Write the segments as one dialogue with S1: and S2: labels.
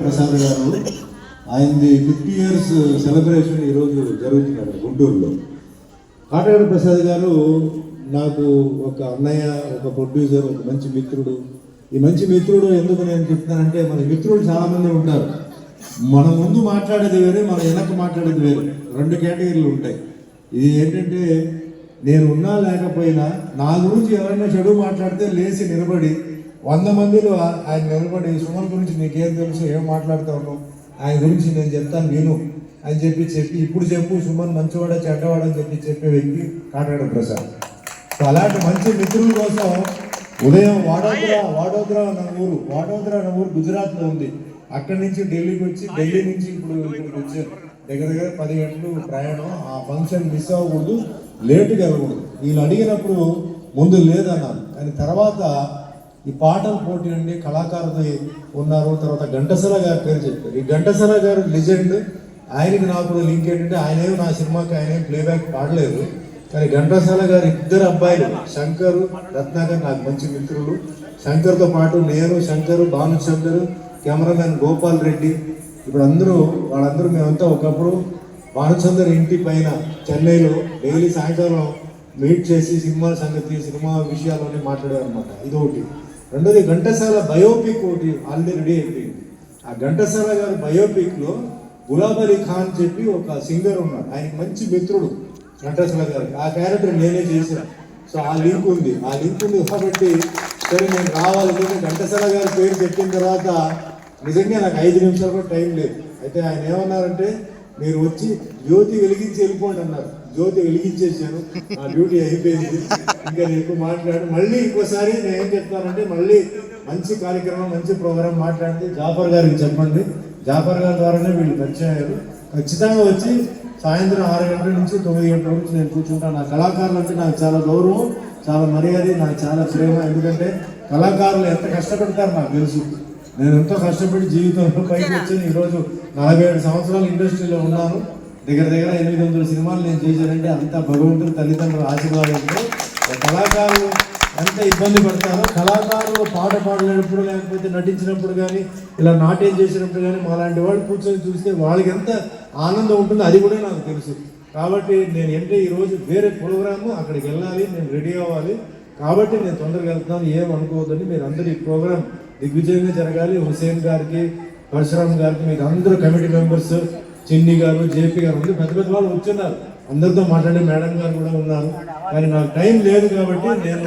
S1: ప్రసాద్ గారు ఆయనది fifty years celebration ఈరోజు జరుగుతున్నారు గుంటూరులో. కాటగడ ప్రసాద్ గారు నాకు ఒక అన్నయ్య ఒక ప్రొడ్యూసర్ ఒక మంచి మిత్రుడు. ఈ మంచి మిత్రుడు ఎందుకు నేను చెప్తానంటే మన మిత్రులు చాలామంది ఉంటారు. మన ముందు మాట్లాడేది వేరే మన వెనక మాట్లాడేది వేరే. రెండు కేటగిరీలు ఉంటాయి. ఇది ఏంటంటే నేను ఉన్నా లేకపోయినా నా గురించి ఎవరైనా చెడు మాట్లాడితే లేచి నిలబడి వంద మందిలో ఆయన నిలబడి సుమన్ గురించి నీకేం తెలుసు? ఏం మాట్లాడుతావు ఆయన గురించి నేను చెప్తాను విను అని చెప్పి చెప్పి ఇప్పుడు చెప్పు సుమన్ మంచివాడా చెడ్డవాడా అని చెప్పి చెప్పే వ్యక్తి కాటాడు ప్రసాద్. సో అలాంటి మంచి మిత్రుల కోసం ఉదయం వాడోదర వాడోదర అన్న ఊరు వాడోదర అన్న ఊరు గుజరాత్లో ఉంది. అక్కడి నుంచి ఢిల్లీకి వచ్చి ఢిల్లీ నుంచి ఇప్పుడు ఇక్కడికి వచ్చారు. దగ్గర దగ్గర పది గంటలు ప్రయాణం. ఆ ఫంక్షన్ మిస్ అవ్వకూడదు లేటుగా వెళ్ళకూడదు. వీళ్ళు అడిగినప్పుడు ముందు లేదన్నారు. కానీ తర్వాత ఈ పాటల పోటీ అండి కళాకారులు ఉన్నారు. తర్వాత ఘంటసాల గారి పేరు చెప్పారు. ఈ ఘంటసాల గారు లెజెండ్. ఆయనకి నాకు లింక్ ఏంటంటే ఆయనేం నా సినిమాకి ఆయన ప్లేబ్యాక్ పాడలేదు. కానీ ఘంటసాల గారు ఇద్దరు అబ్బాయిలు శంకర్ రత్నాకర్ నాకు మంచి మిత్రులు. శంకర్తో పాటు నేను శంకర్ భానుశంకర్ కెమెరామెన్ గోపాల్ రెడ్డి. ఇప్పుడు అందరూ వాళ్ళందరూ మేమంతా ఒకప్పుడు భానుచందర్ ఇంటి పైన చెన్నైలో డైలీ సాయంకాలం మీట్ చేసి సినిమా సంగతి సినిమా విషయాలన్నీ మాట్లాడారు అనమాట ఇది ఒకటి రెండోది ఘంటసాల బయోపిక్ ఒకటి ఆల్రెడీ రెడీ అయిపోయింది. ఆ ఘంటసాల గారి బయోపిక్లో గులాబ్ అలీ ఖాన్ చెప్పి ఒక సింగర్ ఉన్నాడు. ఆయన మంచి మిత్రుడు ఘంటసాల గారికి ఆ క్యారెక్టర్ నేనే చేశాను సో ఆ లింక్ ఉంది. ఆ లింక్ ఉంది. కాబట్టి సరే నేను రావాలి. ఎందుకంటే ఘంటసాల గారి పేరు చెప్పిన తర్వాత నిజంగా నాకు ఐదు నిమిషాలు కూడా టైం లేదు. అయితే ఆయన ఏమన్నారంటే మీరు వచ్చి జ్యోతి వెలిగించి వెళ్ళిపోండి అన్నారు. జ్యోతి వెలిగించేసాను నా డ్యూటీ అయిపోయింది. ఇంకా నేను ఎక్కువ మాట్లాడు మళ్ళీ ఇంకోసారి నేను ఏం చెప్తానంటే మళ్ళీ మంచి కార్యక్రమం మంచి ప్రోగ్రామ్ మాట్లాడితే జాఫర్ గారికి చెప్పండి. జాఫర్ గారి ద్వారానే వీళ్ళు పరిచయం అయ్యారు. ఖచ్చితంగా వచ్చి సాయంత్రం ఆరు గంటల నుంచి తొమ్మిది గంటల నుంచి నేను కూర్చుంటాను నా కళాకారులు అంటే నాకు చాలా గౌరవం చాలా మర్యాద నాకు చాలా ప్రేమ. ఎందుకంటే కళాకారులు ఎంత కష్టపడతారు నాకు తెలుసు. నేను ఎంతో కష్టపడి జీవితంలో పైకి వచ్చాను ఈరోజు నలభై ఏడు సంవత్సరాలు ఇండస్ట్రీలో ఉన్నాను. దగ్గర దగ్గర ఎనిమిది వందల సినిమాలు నేను చేశానంటే అంతా భగవంతుడు తల్లిదండ్రుల ఆశీర్వాదంతో. కళాకారులు ఎంత ఇబ్బంది పడతారో కళాకారులు పాట పాడినప్పుడు లేకపోతే నటించినప్పుడు కానీ ఇలా నాట్యం చేసినప్పుడు కానీ మాలాంటి వాళ్ళు కూర్చొని చూస్తే వాళ్ళకి ఎంత ఆనందం ఉంటుందో అది కూడా నాకు తెలుసు. కాబట్టి నేను ఏంటంటే ఈరోజు వేరే ప్రోగ్రాము అక్కడికి వెళ్ళాలి నేను రెడీ అవ్వాలి. కాబట్టి నేను తొందరగా వెళ్తున్నాను. ఏం అనుకోవద్దని మీరు అందరు ఈ ప్రోగ్రామ్ దిగ్విజయంగా జరగాలి. హుసేన్ గారికి పరశురామ్ గారికి మీకు అందరూ కమిటీ మెంబర్స్ చిన్ని గారు జేపీ గారు అందరూ పెద్ద పెద్ద వాళ్ళు వచ్చున్నారు అందరితో మాట్లాడే మేడం గారు కూడా ఉన్నారు. కానీ నాకు టైం లేదు కాబట్టి నేను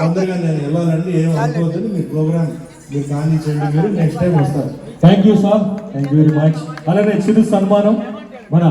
S1: తొందరగా నేను వెళ్ళాలండి. ఏం అనుకోవద్దని మీ ప్రోగ్రామ్ మీరు కానిచ్చండి మీరు నెక్స్ట్ టైం వస్తారు.
S2: Thank you sir thank you very much అలానే చిరు సన్మానం మన